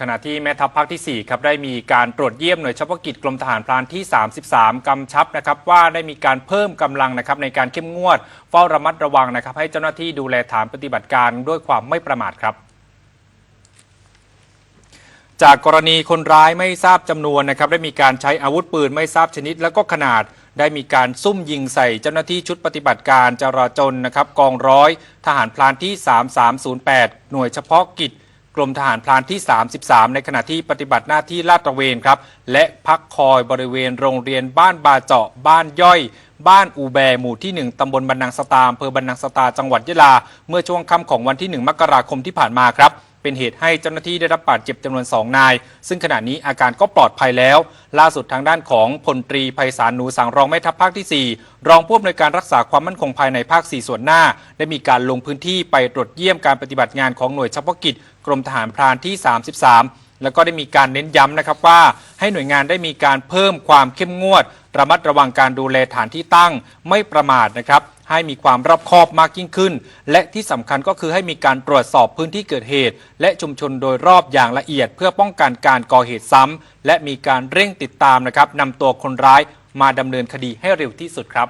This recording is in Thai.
ขณะที่แม่ทัพภาคที่ 4 ครับได้มีการตรวจเยี่ยมหน่วยเฉพาะกิจกรมทหารพรานที่ 33 กำชับนะครับว่าได้มีการเพิ่มกำลังนะครับในการเข้มงวด เฝ้าระมัดระวังนะครับ ให้เจ้าหน้าที่ดูแลฐานปฏิบัติการด้วยความไม่ประมาทครับจากกรณีคนร้ายไม่ทราบจำนวนนะครับได้มีการใช้อาวุธปืนไม่ทราบชนิดและก็ขนาด ได้มีการซุ่มยิงใส่เจ้าหน้าที่ชุดปฏิบัติการจราจรนะครับกองร้อย ทหารพลานที่ 3308 หน่วยเฉพาะกิจ รมทหารพลานที่ 33 ในขณะที่ปฏิบัติหน้าที่ลาดตระเวนครับ และพักคอยบริเวณโรงเรียนบ้านบาเจาะ บ้านย่อย บ้านอูแบหมู่ที่ 1 ตำบลบันนังสตาอำเภอบันนังสตาจังหวัดยะลา เมื่อช่วงค่ำของวันที่ 1 มกราคมที่ผ่านมาครับ เป็นเหตุให้เจ้าหน้าที่ได้รับบาดเจ็บจำนวน 2 นาย ซึ่งขณะนี้อาการก็ปลอดภัยแล้ว ล่าสุดทางด้านของพลตรีไพศาลหนูสังรองแม่ทัพภาคที่ 4 รองผู้อำนวยการรักษาความมั่นคงภายในภาค 4 ส่วนหน้า ได้มีการลงพื้นที่ไปตรวจเยี่ยมการปฏิบัติงานของหน่วยเฉพาะกิจกรมทหารพรานที่ 33 แล้วก็ได้มีการเน้นย้ำนะครับว่า ให้หน่วยงานได้มีการเพิ่มความเข้มงวด ระมัดระวังการดูแลฐานที่ตั้งไม่ประมาทนะครับให้มีความรอบคอบมากยิ่งขึ้น และที่สำคัญก็คือให้มีการตรวจสอบพื้นที่เกิดเหตุ และชุมชนโดยรอบอย่างละเอียด เพื่อป้องกันการก่อเหตุซ้ำและมีการเร่งติดตามนะครับนำตัวคนร้ายมาดำเนินคดีให้เร็วที่สุดครับ